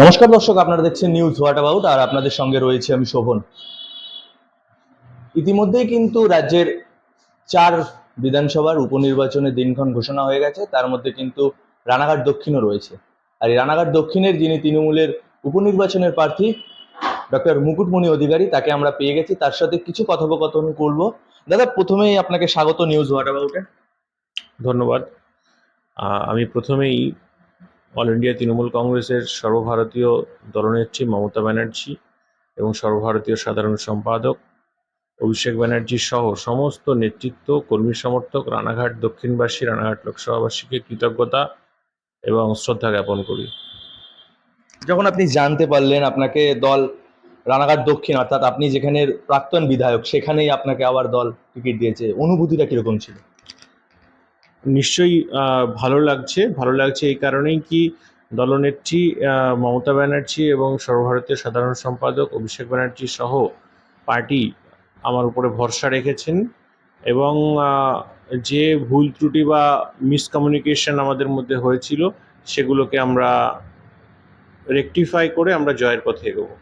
নমস্কার দর্শক, আপনারা দেখছেন নিউজ হোয়াট অ্যাবাউট আর আপনাদের সঙ্গে রয়েছে আমি শোভন। ইতিমধ্যেই কিন্তু রাজ্যের চার বিধানসভার উপনির্বাচনের দিনক্ষণ ঘোষণা হয়ে গেছে। তার মধ্যে কিন্তু রানাঘাট দক্ষিণও রয়েছে। আর এই রানাঘাট দক্ষিণের যিনি তৃণমূলের উপনির্বাচনের প্রার্থী, ডক্টর মুকুটমণি অধিকারী, তাকে আমরা পেয়ে গেছি। তার সাথে কিছু কথোপকথন করব। দাদা, প্রথমেই আপনাকে স্বাগত নিউজ হোয়াট অ্যাবাউটে ধন্যবাদ। আমি প্রথমেই অল ইন্ডিয়া তৃণমূল কংগ্রেসের সর্বভারতীয় দলনেত্রী মমতা ব্যানার্জি এবং সর্বভারতীয় সাধারণ সম্পাদক অভিষেক ব্যানার্জি সহ সমস্ত নেতৃত্ব, কর্মী সমর্থক, রানাঘাট, দক্ষিণবাসী, রানাঘাট লোকসভাবাসীকে কৃতজ্ঞতা এবং শ্রদ্ধা জ্ঞাপন করি। যখন আপনি জানতে পারলেন আপনাকে দল রানাঘাট দক্ষিণ অর্থাৎ আপনি যেখানে প্রাক্তন বিধায়ক, সেখানেই আপনাকে আবার দল টিকিট দিয়েছে, অনুভূতিটা কীরকম ছিল? নিশ্চয়ই ভালো লাগছে। ভালো লাগছে এই কারণেই কি দলনেত্রী মমতা ব্যানার্জি এবং সর্বভারতীয় সাধারণ সম্পাদক অভিষেক ব্যানার্জি সহ পার্টি আমার উপরে ভরসা রেখেছেন এবং যে ভুল ত্রুটি বা মিসকমিউনিকেশন আমাদের মধ্যে হয়েছিল সেগুলোকে আমরা রেকটিফাই করে আমরা জয়ের পথে এগোবো।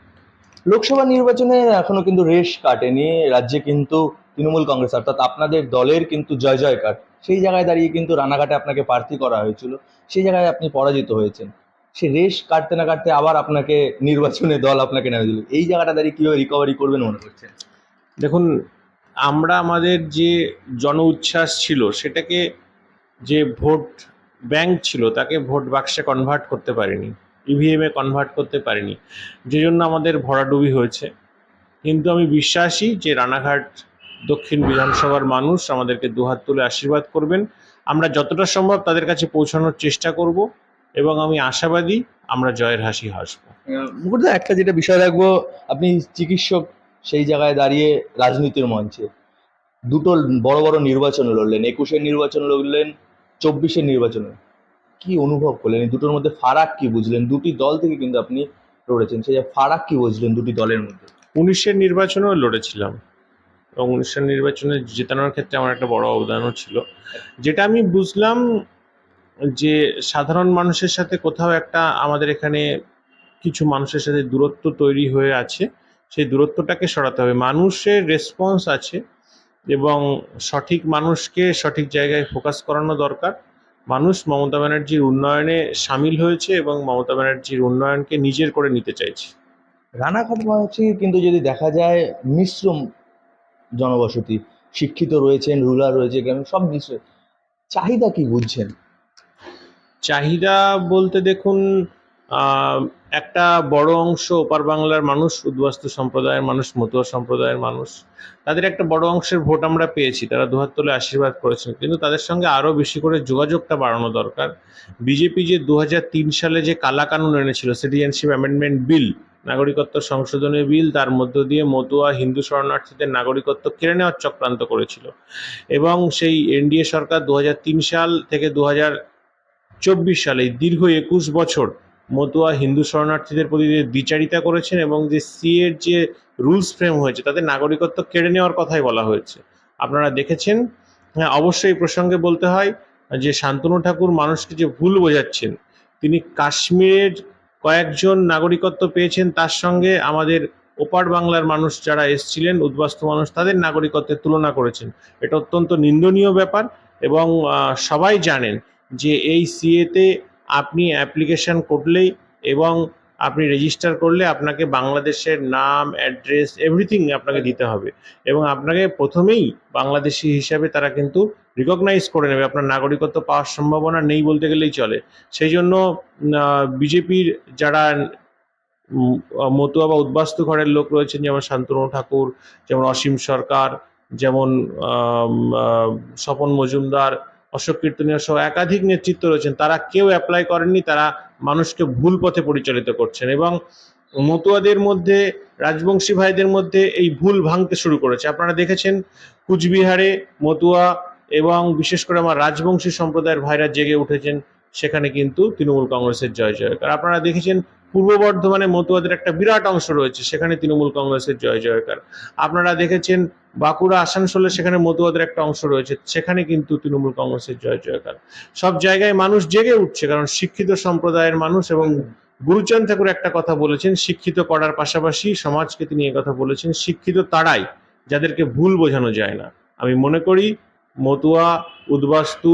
লোকসভা নির্বাচনে এখনও কিন্তু রেশ কাটেনি। রাজ্যে কিন্তু তৃণমূল কংগ্রেস, অর্থাৎ আপনাদের দলের কিন্তু জয় জয়কার সেই জায়গায় দাঁড়িয়ে কিন্তু রানাঘাটে আপনাকে প্রার্থী করা হয়েছিল। সেই জায়গায় আপনি পরাজিত হয়েছেন। সে রেশ কাটতে না কাটতে আবার আপনাকে নির্বাচনে দল আপনাকে নেমে দিল। এই জায়গাটা দাঁড়িয়ে কীভাবে রিকভারি করবেন মনে করছেন? দেখুন, আমরা আমাদের যে জন উচ্ছ্বাস ছিল, সেটাকে যে ভোট ব্যাংক ছিল, তাকে ভোট বাক্সে কনভার্ট করতে পারিনি। ইভিএমে কনভার্ট করতে পারিনি। যে জন্য আমাদের ভরাডুবি হয়েছে। কিন্তু আমি বিশ্বাসী যে রানাঘাট দক্ষিণ বিধানসভার মানুষ আমাদেরকে দুহাত তুলে আশীর্বাদ করবেন। আমরা যতটা সম্ভব তাদের কাছে পৌঁছানোর চেষ্টা করব এবং আমি আশাবাদী আমরা জয়ের হাসি হাসবো। মুকুটদা একটা যেটা বিষয় রাখব আপনি চিকিৎসক সেই জায়গায় দাঁড়িয়ে রাজনীতির মঞ্চে। দুটো বড় বড় নির্বাচন লড়লেন একুশের নির্বাচন লড়লেন চব্বিশের নির্বাচন কি অনুভব করলেন? এই দুটোর মধ্যে ফারাক কি বুঝলেন? দুটি দল থেকে কিন্তু আপনি লড়েছেন সেই ফারাক কি বুঝলেন দুটি দলের মধ্যে? উনিশের নির্বাচনেও লড়েছিলাম। এবং উনিশের নির্বাচনে জেতানোর ক্ষেত্রে আমার একটা বড় অবদানও ছিল। যেটা আমি বুঝলাম যে সাধারণ মানুষের সাথে কোথাও একটা আমাদের এখানে কিছু মানুষের সাথে দূরত্ব তৈরি হয়ে আছে, সেই দূরত্বটাকে সরাতে হবে। মানুষের রেসপন্স আছে এবং সঠিক মানুষকে সঠিক জায়গায় ফোকাস করানো দরকার। মানুষ মমতা ব্যানার্জির উন্নয়নে সামিল হয়েছে এবং মমতা ব্যানার্জির উন্নয়নকে নিজের করে নিতে চাইছে। মাঝে কিন্তু যদি দেখা যায় মিশ্র জনবসতি, শিক্ষিত রয়েছেন রুরাল রয়েছে, গ্রামে সব মিশ্র চাহিদা কি বুঝছেন? চাহিদা বলতে দেখুন একটা বড় অংশ ওপার বাংলার মানুষ, উদ্বাস্তু সম্প্রদায়ের মানুষ, মতুয়া সম্প্রদায়ের মানুষ। তাদের একটা বড় অংশের ভোট আমরা পেয়েছি, তারা দুহাত আশীর্বাদ করেছেন। কিন্তু তাদের সঙ্গে আরও বেশি করে যোগাযোগটা বাড়ানো দরকার। বিজেপি যে দু হাজার তিন সালে যে কালা কানুন এনেছিল সিটিজেনশিপ অ্যামেন্ডমেন্ট বিল নাগরিকত্ব সংশোধনী বিল, তার মধ্য দিয়ে মতুয়া হিন্দু শরণার্থীদের নাগরিকত্ব কেড়ে নেওয়ার চক্রান্ত করেছিল। এবং সেই এনডিএ সরকার দু হাজার তিন সাল থেকে দু চব্বিশ সালে দীর্ঘ একুশ বছর মতুয়া হিন্দু শরণার্থীদের প্রতি যে দ্বিচারিতা করেছেন এবং যে সি এর যে রুলস ফ্রেম হয়েছে তাদের নাগরিকত্ব কেড়ে নেওয়ার কথাই বলা হয়েছে। আপনারা দেখেছেন? হ্যাঁ অবশ্যই প্রসঙ্গে বলতে হয় যে শান্তনু ঠাকুর মানুষকে যে ভুল বোঝাচ্ছেন, তিনি কাশ্মীরের কয়েকজন নাগরিকত্ব পেয়েছেন তার সঙ্গে আমাদের ওপার বাংলার মানুষ যারা এসেছিলেন, উদ্বাস্তু মানুষ, তাদের নাগরিকত্বের তুলনা করেছেন। এটা অত্যন্ত নিন্দনীয় ব্যাপার এবং সবাই জানেন যে এই সিএতে আপনি অ্যাপ্লিকেশন করলেই এবং আপনি রেজিস্টার করলে আপনাকে বাংলাদেশের নাম অ্যাড্রেস এভরিথিং আপনাকে দিতে হবে। এবং আপনাকে প্রথমেই বাংলাদেশি হিসাবে তারা কিন্তু রিকগনাইজ করে নেবে। আপনার নাগরিকত্ব পাওয়ার সম্ভাবনা নেই বলতে গেলেই চলে। সেই জন্য বিজেপির যারা মতুয়া বা উদ্বাস্তু ঘরের লোক রয়েছেন, যেমন শান্তনু ঠাকুর, যেমন অসীম সরকার, যেমন স্বপন মজুমদার অশোক কীর্তনীয় সহ একাধিক নেতৃত্ব রয়েছেন, তারা কেউ অ্যাপ্লাই করেননি, তারা মানুষকে ভুল পথে পরিচালিত করছেন এবং মতুয়াদের মধ্যে, রাজবংশী ভাইদের মধ্যে এই ভুল ভাঙতে শুরু করেছে। আপনারা দেখেছেন কুচবিহারে মতুয়া এবং বিশেষ করে আমার রাজবংশী সম্প্রদায়ের ভাইরা জেগে উঠেছেন। সেখানে কিন্তু তৃণমূল কংগ্রেসের জয় জয়কার। আপনারা দেখেছেন পূর্ব বর্ধমানে মতুয়াদের একটা বিরাট অংশ রয়েছে, সেখানে তৃণমূল কংগ্রেসের জয় জয়কার। আপনারা দেখেছেন বাঁকুড়া, আসানসোলে সেখানে মতুয়াদের একটা অংশ রয়েছে, সেখানে কিন্তু তৃণমূল কংগ্রেসের জয় জয়কার। সব জায়গায় মানুষ জেগে উঠছে, কারণ শিক্ষিত সম্প্রদায়ের মানুষ এবং গুরুচাঁদ ঠাকুর একটা কথা বলেছেন, শিক্ষিত করার পাশাপাশি সমাজকে তিনি কথা বলেছেন, শিক্ষিত তারাই যাদেরকে ভুল বোঝানো যায় না। আমি মনে করি মতুয়া, উদ্বাস্তু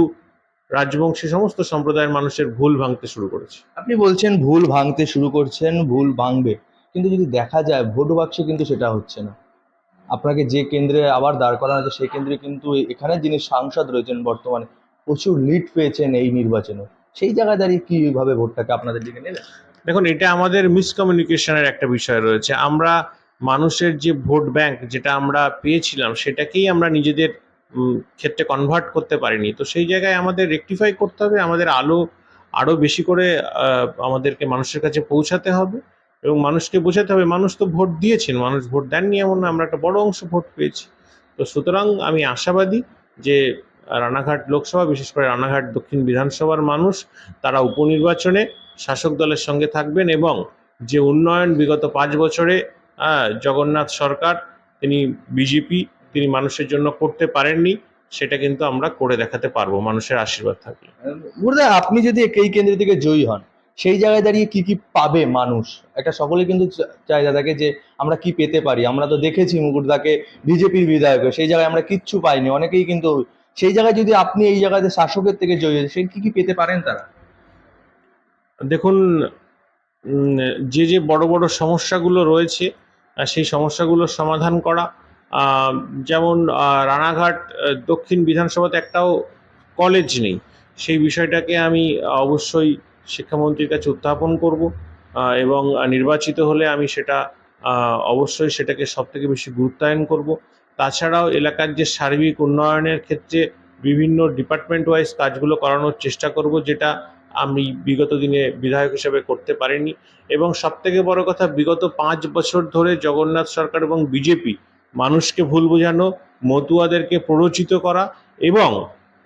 রাজবংশী সমস্ত সম্প্রদায়ের মানুষের ভুল ভাঙতে শুরু করেছে। আপনি বলছেন ভুল ভাঙতে শুরু করছেন ভুল ভাঙবে। কিন্তু যদি দেখা যায় ভোট বাক্সে কিন্তু সেটা হচ্ছে না। আপনাকে যে কেন্দ্রে আবার দাঁড় করানো আছে সেই কেন্দ্রে কিন্তু এখানে যিনি সাংসদ রয়েছেন বর্তমানে প্রচুর লিড পেয়েছেন এই নির্বাচনে। সেই জায়গায় দাঁড়িয়ে কীভাবে ভোটটাকে আপনাদের দিকে নেবেন দেখুন এটা আমাদের মিসকমিউনিকেশনের একটা বিষয় রয়েছে। আমরা মানুষের যে ভোট ব্যাংক যেটা আমরা পেয়েছিলাম সেটাকেই আমরা নিজেদের ক্ষেত্রে কনভার্ট করতে পারিনি। তো সেই জায়গায় আমাদের রেকটিফাই করতে হবে, আমাদের আলো আরও বেশি করে আমাদেরকে মানুষের কাছে পৌঁছাতে হবে এবং মানুষকে বোঝাতে হবে, মানুষ তো ভোট দিয়েছেন, মানুষ ভোট দেননি এমন না, আমরা একটা বড় অংশ ভোট পেয়েছি। তো সুতরাং আমি আশাবাদী যে রানাঘাট লোকসভা, বিশেষ করে রানাঘাট দক্ষিণ বিধানসভার মানুষ, তারা উপনির্বাচনে শাসক দলের সঙ্গে থাকবেন এবং যে উন্নয়ন বিগত পাঁচ বছরে জগন্নাথ সরকার, তিনি বিজেপি তিনি মানুষের জন্য করতে পারেননি সেটা কিন্তু আমরা করে দেখাতে পারব মানুষের আশীর্বাদ থাকলে। গুরুদা আপনি যদি এই কেন্দ্র থেকে জয়ী হন সেই জায়গায় দাঁড়িয়ে কি কি পাবে মানুষ? একটা সকলে কিন্তু চাহিদা থাকে যে আমরা কি পেতে পারি? আমরা তো দেখেছি মুকুটদাকে বিজেপির বিধায়ক সেই জায়গায় আমরা কিচ্ছু পাইনি অনেকেই কিন্তু সেই জায়গায় যদি আপনি এই জায়গাতে শাসকের থেকে জয়ী হন সেই কি কি পেতে পারেন তারা? দেখুন যে যে বড় বড় সমস্যাগুলো রয়েছে সেই সমস্যাগুলোর সমাধান করা যেমন রানাঘাট দক্ষিণ বিধানসভাতে একটাও কলেজ নেই। সেই বিষয়টাকে আমি অবশ্যই শিক্ষামন্ত্রীর কাছে উত্থাপন করব এবং নির্বাচিত হলে আমি সেটা অবশ্যই সেটাকে সব থেকে বেশি গুরুত্বায়ন করব। তাছাড়াও এলাকার যে সার্বিক উন্নয়নের ক্ষেত্রে বিভিন্ন ডিপার্টমেন্ট ওয়াইজ কাজগুলো করানোর চেষ্টা করব, যেটা আমি বিগত দিনে বিধায়ক হিসেবে করতে পারিনি। এবং সব থেকে বড় কথা, বিগত পাঁচ বছর ধরে জগন্নাথ সরকার এবং বিজেপি মানুষকে ভুল বোঝানো, মতুয়াদেরকে প্ররোচিত করা এবং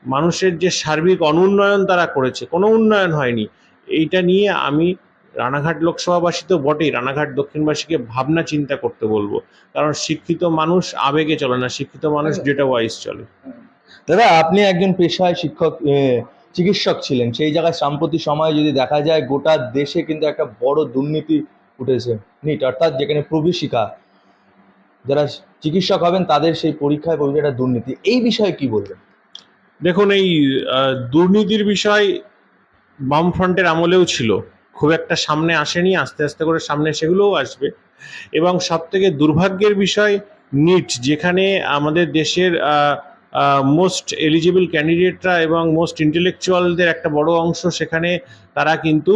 মানুষের যে সার্বিক অনুন্নয়ন তারা করেছে, কোনো উন্নয়ন হয়নি। এইটা নিয়ে আমি রানাঘাট লোকসভাবাসী তো বটেই, রানাঘাট দক্ষিণবাসীকে ভাবনা চিন্তা করতে বলব। কারণ শিক্ষিত মানুষ আবেগে চলে না, শিক্ষিত মানুষ ডেটা ওয়াইজ চলে। দাদা, আপনি একজন পেশায় শিক্ষক চিকিৎসক ছিলেন, সেই জায়গায় সাম্প্রতিক সময়ে যদি দেখা যায় গোটা দেশে কিন্তু একটা বড় দুর্নীতি উঠেছে, নিট, অর্থাৎ যেখানে প্রবেশিকা যারা চিকিৎসক হবেন, তাদের সেই পরীক্ষায় পরীক্ষাটা দুর্নীতি। এই বিষয়ে কি বলবেন? দেখুন, এই দুর্নীতির বিষয় বামফ্রন্টের আমলেও ছিল। খুব একটা সামনে আসেনি, আস্তে আস্তে করে সামনে সেগুলোও আসবে। এবং সব থেকে দুর্ভাগ্যের বিষয় নিট, যেখানে আমাদের দেশের মোস্ট এলিজিবল ক্যান্ডিডেটরা এবং মোস্ট ইন্টেলেকচুয়ালদের একটা বড় অংশ সেখানে তারা কিন্তু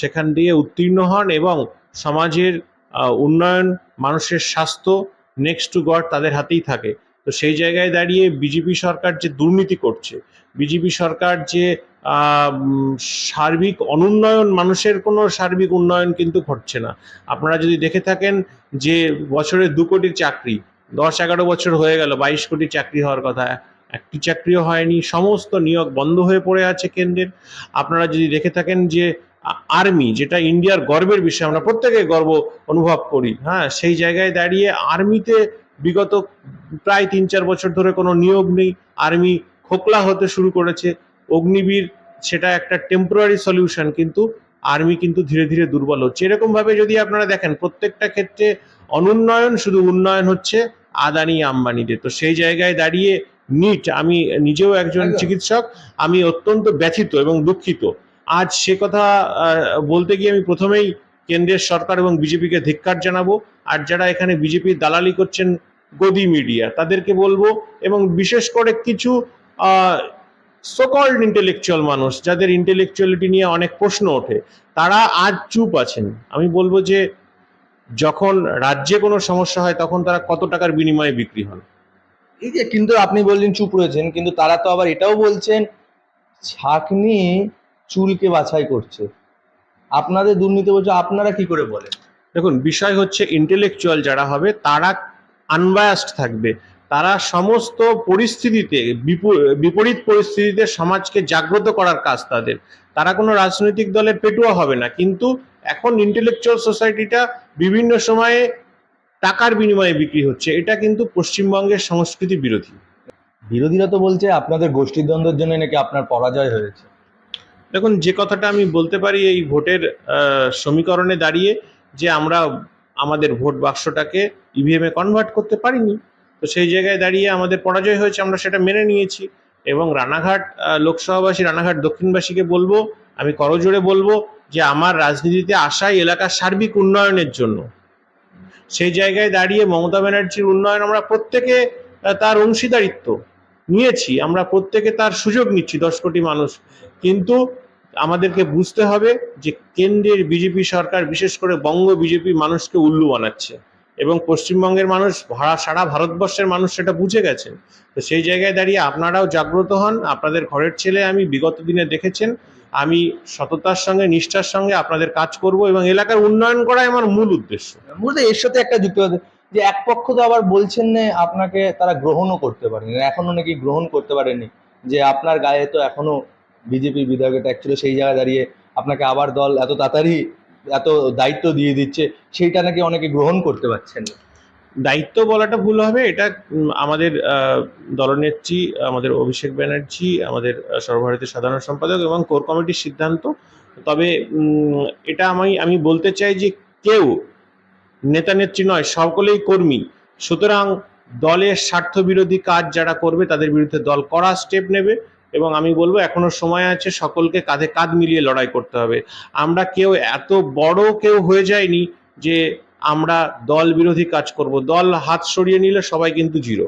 সেখান দিয়ে উত্তীর্ণ হন এবং সমাজের উন্নয়ন, মানুষের স্বাস্থ্য নেক্সট টু গড তাদের হাতেই থাকে। তো সেই জায়গায় দাঁড়িয়ে বিজেপি সরকার যে দুর্নীতি করছে বিজেপি সরকার যে সার্বিক অনুন্নয়ন, মানুষের কোনো সার্বিক উন্নয়ন কিন্তু ঘটছে না। আপনারা যদি দেখে থাকেন যে বছরে দু কোটির চাকরি, দশ এগারো বছর হয়ে গেল, বাইশ কোটি চাকরি হওয়ার কথা, একটি চাকরিও হয়নি, সমস্ত নিয়োগ বন্ধ হয়ে পড়ে আছে কেন্দ্রের। আপনারা যদি দেখে থাকেন যে আর্মি যেটা ইন্ডিয়ার গর্বের বিষয় আমরা প্রত্যেকে গর্ব অনুভব করি। হ্যাঁ সেই জায়গায় দাঁড়িয়ে আর্মিতে বিগত প্রায় তিন চার বছর ধরে কোনো নিয়োগ নেই। আর্মি খোকলা হতে শুরু করেছে। অগ্নিবীর সেটা একটা টেম্পোরারি সলিউশন কিন্তু আর্মি কিন্তু ধীরে ধীরে দুর্বল হচ্ছে। এরকম ভাবে যদি আপনারা দেখেন প্রত্যেকটা ক্ষেত্রে অনুন্নয়ন শুধু উন্নয়ন হচ্ছে আদানি আম্বানিদের তো সেই জায়গায় দাঁড়িয়ে নিট আমি নিজেও একজন চিকিৎসক আমি অত্যন্ত ব্যথিত এবং দুঃখিত। আজ সে কথা বলতে গিয়ে আমি প্রথমেই কেন্দ্রের সরকার এবং বিজেপিকে ধিক্কার জানাব। আর যারা এখানে বিজেপির দালালি করছেন গদি মিডিয়া, তাদেরকে বলব এবং বিশেষ করে কিছু সকল্ড ইন্টেলেকচুয়াল মানুষ, যাদের ইন্টেলেকচুয়ালিটি নিয়ে অনেক প্রশ্ন ওঠে, তারা আজ চুপ আছেন। আমি বলব যে, যখন রাজ্যে কোনো সমস্যা হয়, তখন তারা কত টাকার বিনিময়ে বিক্রি হন। এই যে কিন্তু আপনি বললেন চুপ রয়েছেন, কিন্তু তারা তো আবার এটাও বলছেন, ছাকনি চুলকে বাছাই করছে। আপনাদের দুর্নীতি বলছে আপনারা কি করে বলেন? দেখুন বিষয় হচ্ছে ইন্টেলেকচুয়াল যারা হবে তারা আনবায়াসড থাকবে। তারা সমস্ত পরিস্থিতিতে বিপ- বিপরীত পরিস্থিতিতে সমাজকে জাগ্রত করার কাজ তাদের। তারা কোনো রাজনৈতিক দলের পেটুয়া হবে না কিন্তু এখন ইন্টেলেকচুয়াল সোসাইটিটা বিভিন্ন সময়ে টাকার বিনিময়ে বিক্রি হচ্ছে। এটা কিন্তু পশ্চিমবঙ্গের সংস্কৃতি বিরোধী। বিরোধীরা তো বলছে আপনাদের গোষ্ঠীদ্বন্দ্বের জন্য নাকি আপনার পরাজয় হয়েছে। দেখুন, যে কথাটা আমি বলতে পারি এই ভোটের সমীকরণে দাঁড়িয়ে যে আমরা আমাদের ভোট বাক্সটাকে ইভিএম এ কনভার্ট করতে পারিনি, তো সেই জায়গায় দাঁড়িয়ে আমাদের পরাজয় হয়েছে, আমরা সেটা মেনে নিয়েছি। এবং রানাঘাট লোকসভাবাসী, রানাঘাট দক্ষিণবাসীকে বলব, আমি করজোড়ে বলব যে আমার রাজনীতিতে আসাই এলাকার সার্বিক উন্নয়নের জন্য। সেই জায়গায় দাঁড়িয়ে মমতা ব্যানার্জির উন্নয়ন আমরা প্রত্যেকে তার অংশীদারিত্ব নিয়েছি, আমরা প্রত্যেকে তার সুযোগ নিচ্ছি, দশ কোটি মানুষ কিন্তু আমাদেরকে বুঝতে হবে যে কেন্দ্রের বিজেপি সরকার, বিশেষ করে বঙ্গ বিজেপি মানুষকে উল্লু বানাচ্ছে এবং পশ্চিমবঙ্গের মানুষ সারা ভারতবর্ষের মানুষ সেটা বুঝে গেছেন। তো সেই জায়গায় দাঁড়িয়ে আপনারাও জাগ্রত হন। আপনাদের ঘরের ছেলে আমি বিগত দিনে দেখেছেন। আমি সততার সঙ্গে, নিষ্ঠার সঙ্গে আপনাদের কাজ করব এবং এলাকার উন্নয়ন করাই আমার মূল উদ্দেশ্য। মূলত এর সাথে একটা যুক্ত যে এক পক্ষ তো আবার বলছেন না আপনাকে তারা গ্রহণও করতে পারেনি, এখনও নাকি গ্রহণ করতে পারেনি। যে আপনার গায়ে তো এখনও বিজেপি বিধায়ক এটা অ্যাকচুয়ালি সেই জায়গায় দাঁড়িয়ে আপনাকে আবার দল এত তাড়াতাড়ি এত দায়িত্ব দিয়ে দিচ্ছে, সেইটা নাকি অনেকে গ্রহণ করতে পারছেন না। দায়িত্ব বলাটা ভুল হবে, এটা আমাদের দলনেত্রী, আমাদের অভিষেক ব্যানার্জি, আমাদের সর্বভারতীয় সাধারণ সম্পাদক এবং কোর কমিটির সিদ্ধান্ত। তবে এটা আমি আমি বলতে চাই যে কেউ নেতা নেত্রী নয়, সকলেই কর্মী। সুতরাং দলের স্বার্থ বিরোধী কাজ যারা করবে, তাদের বিরুদ্ধে দল কড়া স্টেপ নেবে। এবং আমি বলব এখনও সময় আছে সকলকে কাঁধে কাঁধ মিলিয়ে লড়াই করতে হবে। আমরা কেউ এত বড় কেউ হয়ে যায়নি যে আমরা দল বিরোধী কাজ করব। দল হাত সরিয়ে নিলে সবাই কিন্তু জিরো।